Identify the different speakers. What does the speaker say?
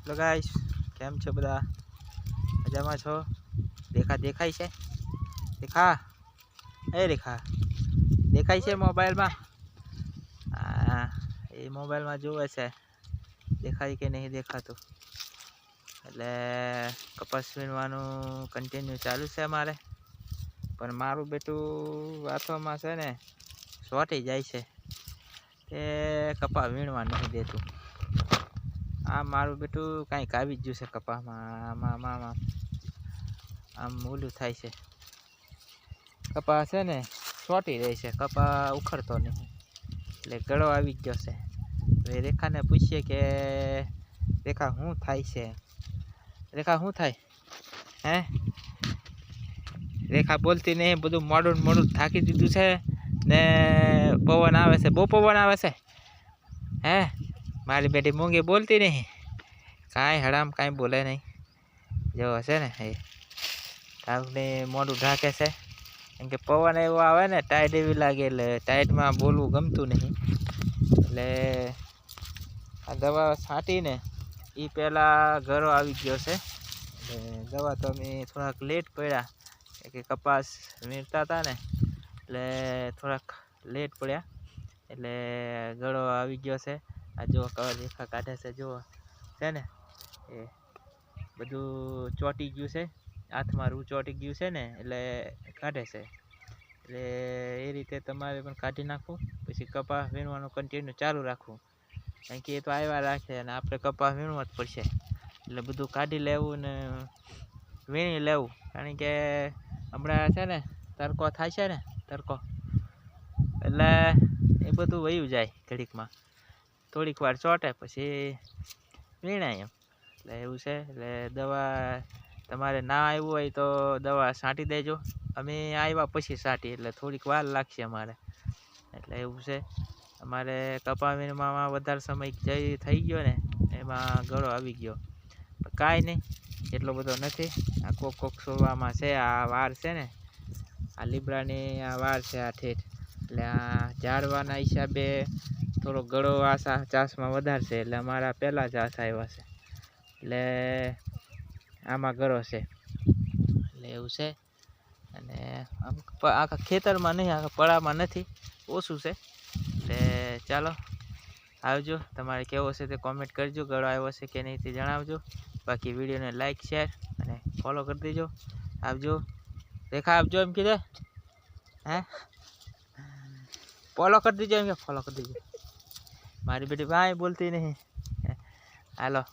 Speaker 1: Hello guys કેમ છો બધા? મજામાં છો? દેખા દેખાય છે? દેખા એ રેખા, દેખાય છે મોબાઈલમાં? હા, એ મોબાઈલમાં જોવે છે. દેખાય કે નહીં દેખાતું? એટલે કપાસ વીણવાનું કન્ટિન્યુ ચાલુ છે અમારે. પણ મારું બેટું વાંચવામાં છે ને સોટી જાય છે. તે કપા વીણવા નહીં દેતું. આ મારું બેટું કાંઈક આવી જ ગયું છે કપામાં. આમાં આમાં આમાં. ઓલું થાય છે. કપા છે ને, ચોટી રહે છે. કપા ઉખડતો નહીં. એટલે ગળો આવી જ ગયો છે. હવે રેખાને પૂછીએ કે, રેખા શું થાય છે? રેખા શું થાય? હે? રેખા બોલતી નહીં. બધું મોડું મોડું થાકી દીધું છે ને, પવન આવે છે. બહુ પવન આવે છે. હે? મારી બેટી મૂંગી બોલતી નહીં. કાંઈ હડામ કાંઈ બોલે નહીં. જો હશે ને, એ ટાંકને મોઢું ઢાંકે છે. કેમ કે પવન એવો આવે ને ટાઈટ એવી લાગે એટલે ટાઈટમાં બોલવું ગમતું નહીં. એટલે આ દવા છાંટીને એ પહેલાં ઘરો આવી ગયો છે. દવા તો અમે થોડાક લેટ પડ્યા. કે કપાસ વીણતા હતા ને, એટલે થોડાક લેટ પડ્યા. એટલે ગળો આવી ગયો છે. આ જો કવર રેખા કાઢે છે જો છે ને? એ બધું ચોંટી ગયું છે. હાથમાં રૂ ચોંટી ગયું છે ને, એટલે કાઢે છે. એટલે એ રીતે તમારે પણ કાઢી નાખવું. પછી કપાસ વીણવાનું કન્ટિન્યુ ચાલુ રાખવું. કારણ કે એ તો આવ્યા રાખે અને આપણે કપાસ વીણવા જ પડશે. એટલે બધું કાઢી લેવું ને વીણી લેવું. કારણ કે હમણાં છે ને, તડકો થાય છે ને, તડકો. એટલે એ બધું વયું જાય ઘડીકમાં. થોડીક વાર ચોંટે પછી વીણાય એમ. એટલે એવું છે, એટલે દવા તમારે ના આવ્યું હોય તો દવા છાંટી દેજો. અમે આવ્યા પછી છાંટી એટલે થોડીક વાર લાગશે અમારે. એટલે એવું છે. અમારે કપાવીમાં વધારે સમય જઈ થઈ ગયો ને, એમાં ગળો આવી ગયો. કાંઈ નહીં, એટલો બધો નથી. આ કોક કોક સોવામાં છે, આ વાર છે ને, આ લીબડાની આ વાર છે, આ ઠેઠ. એટલે આ ઝાડવાના હિસાબે થોડો ગળો આશા ચાસમાં વધારે છે એટલે અમારા પહેલાં ચાસ આવ્યા છે એટલે આમાં ગળો છે. એટલે એવું છે. અને આમ આખા ખેતરમાં નહીં, આખા પડામાં નથી. ઓછું છે. એટલે ચાલો, આવજો. તમારે કેવો છે તે કોમેન્ટ કરજો. ગળો આવ્યો છે કે નહીં તે જણાવજો. બાકી વિડીયોને લાઈક શેર અને ફોલો કરી દેજો. આવજો. રેખા આપજો એમ કીધે. હે? ફોલો કરી દેજો એમ કે ફોલો કરી દીજો. મારી બેટી ભાઈ બોલતી નહીં. હાલો.